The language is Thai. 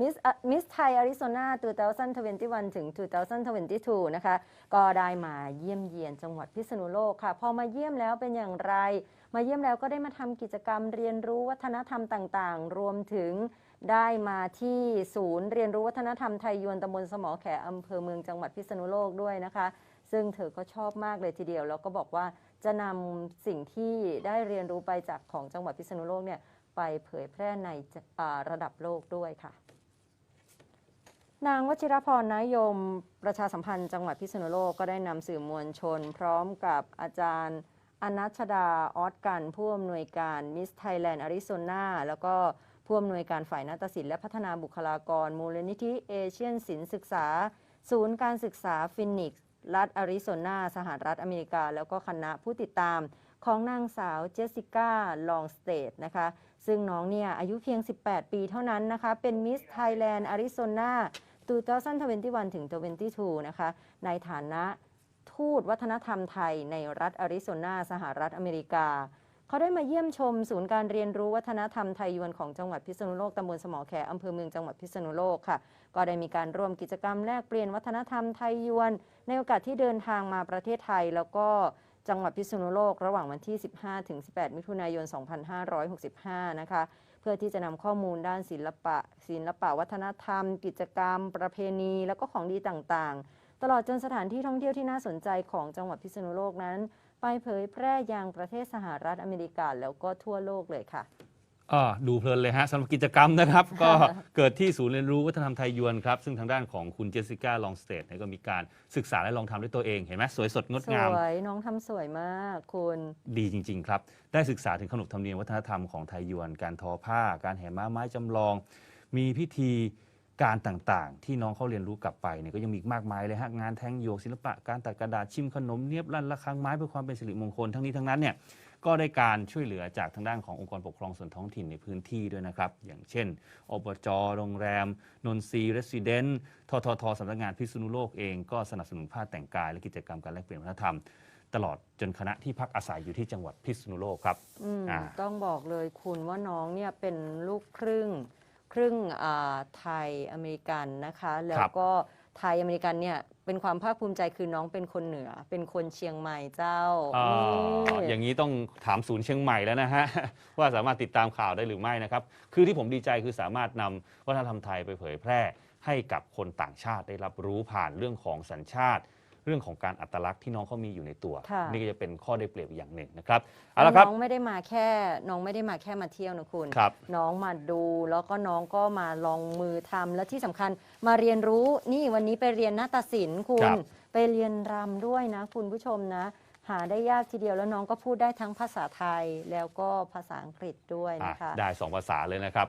มิสมิสไทยอาริโซนา2021 ถึง 2022 นะคะ ก็ได้มาเยี่ยมเยียนจังหวัดพิษณุโลกค่ะ พอมาเยี่ยมแล้วเป็นอย่างไร มาเยี่ยมแล้วก็ได้มาทำกิจกรรมเรียนรู้วัฒนธรรมต่างๆ รวมถึงได้มาที่ศูนย์เรียนรู้วัฒนธรรมไทยยวนตำบลสมอแขอำเภอเมืองจังหวัดพิษณุโลกด้วยนะคะ ซึ่งเธอก็ชอบมากเลยทีเดียว แล้วก็บอกว่าจะนำสิ่งที่ได้เรียนรู้ไปจากของจังหวัดพิษณุโลกเนี่ยไปเผยแพร่ในระดับโลกด้วยค่ะ นางวชิรพรนายม ประชาสัมพันธ์จังหวัดพิษณุโลกก็ได้นำสื่อมวลชน พร้อมกับอาจารย์อนัชดาออสกัน ผู้อำนวยการมิสไทยแลนด์อาริโซนาแล้วก็ผู้อำนวยการฝ่ายนาฏศิลป์และพัฒนาบุคลากร มูลนิธิเอเชียนศิลป์ศึกษา ศูนย์การศึกษาฟินิกซ์รัฐอาริโซนาสหรัฐอเมริกา แล้วก็คณะผู้ติดตามของนางสาวเจสสิก้าลองสเตทนะคะ ซึ่งน้องเนี่ยอายุเพียง 18 ปีเท่านั้นนะคะ เป็นมิสไทยแลนด์อาริโซนา 2021 ถึง 22 นะคะ ในฐานะทูตวัฒนธรรมไทยในรัฐอาริโซนา สหรัฐอเมริกา เขาได้มาเยี่ยมชมศูนย์การเรียนรู้วัฒนธรรมไทยยวนของจังหวัดพิษณุโลก ตำบลสมอแขอำเภอเมืองจังหวัดพิษณุโลกค่ะ ก็ได้มีการร่วมกิจกรรมแลกเปลี่ยนวัฒนธรรมไทยยวน ในโอกาสที่เดินทางมาประเทศไทยแล้วก็ จังหวัดพิษณุโลกระหว่างวันที่ 15 ถึง 18 มิถุนายน 2565 นะคะ เพื่อที่จะนำข้อมูลด้านศิลปะ ศิลปะวัฒนธรรม กิจกรรม ประเพณี แล้วก็ของดีต่างๆ ตลอดจนสถานที่ท่องเที่ยวที่น่าสนใจของจังหวัดพิษณุโลกนั้น ไปเผยแพร่ยังประเทศสหรัฐอเมริกาแล้วก็ทั่วโลกเลยค่ะ อ่าดูเพลินเลยฮะสำหรับกิจกรรมนะครับ ก็เกิดที่ศูนย์เรียนรู้วัฒนธรรมไทยยวนครับ ซึ่งทางด้านของคุณเจสสิก้าลองสเตทเนี่ยก็มีการศึกษาและลองทำด้วยตัวเองเห็นไหมสวยสดงดสงาม วย น้องทำสวยมากคุณ ดีจริง ๆ ครับ ได้ศึกษาถึงขนบธรรมเนียมวัฒนธรรมของไทยยวน การทอผ้า การแห่ม้าไม้จำลอง มีพิธีการต่างๆ ที่น้องเขาเรียนรู้กลับไปเนี่ยก็ยังมีอีกมากมายเลยฮะ งานแทงโยกศิลปะ การตัดกระดาษชิมขนมเนียบลั่นระฆังไม้เพื่อความเป็นสิริมงคล ทั้งนี้ทั้งนั้นเนี่ย ก็ได้การช่วยเหลือจากทางด้านขององค์กรปกครองส่วนท้องถิ่นในพื้นที่ด้วยนะครับ อย่างเช่น อบจ โรงแรม นนทรีเรสซิเดนต์ทททสำนักงานพิษณุโลกเองก็สนับสนุนผ้าแต่งกาย และกิจกรรมการแลกเปลี่ยนวัฒนธรรม ตลอดจนคณะที่พักอาศัยอยู่ที่จังหวัดพิษณุโลกครับอืมอ่า ต้องบอกเลยคุณว่าน้องเนี่ยเป็นลูกครึ่ง ครึ่งอ่าไทยอเมริกันนะคะ แล้วก็ ไทยอเมริกันเนี่ยเป็นความภาคภูมิใจคือน้องเป็นคนเหนือ เป็นคนเชียงใหม่เจ้าอ่านี่อย่างนี้ต้องถามศูนย์เชียงใหม่แล้วนะฮะ ว่าสามารถติดตามข่าวได้หรือไม่นะครับ คือที่ผมดีใจคือสามารถนำวัฒนธรรมไทยไปเผยแพร่ ให้กับคนต่างชาติได้รับรู้ผ่านเรื่องของสัญชาติ เรื่องของการอัตลักษณ์ที่น้องเขามีอยู่ในตัว ค่ะ นี่ก็จะเป็นข้อได้เปรียบอย่างหนึ่งนะครับเอาละครับ น้องไม่ได้มาแค่ น้องไม่ได้มาแค่มาเที่ยวนะคุณ ครับ น้องมาดูแล้วก็น้องก็มาลองมือทำและที่สำคัญมาเรียนรู้นี่วันนี้ไปเรียนนาฏศิลป์คุคณ รับ ไปเรียนรำด้วยนะ คุณผู้ชมนะ หาได้ยากทีเดียวแล้วน้องก็พูดได้ทั้งภาษาไทยแล้วก็ภาษาอังกฤษด้วยอะนะคะ ได้สองภาษาเลยนะครับ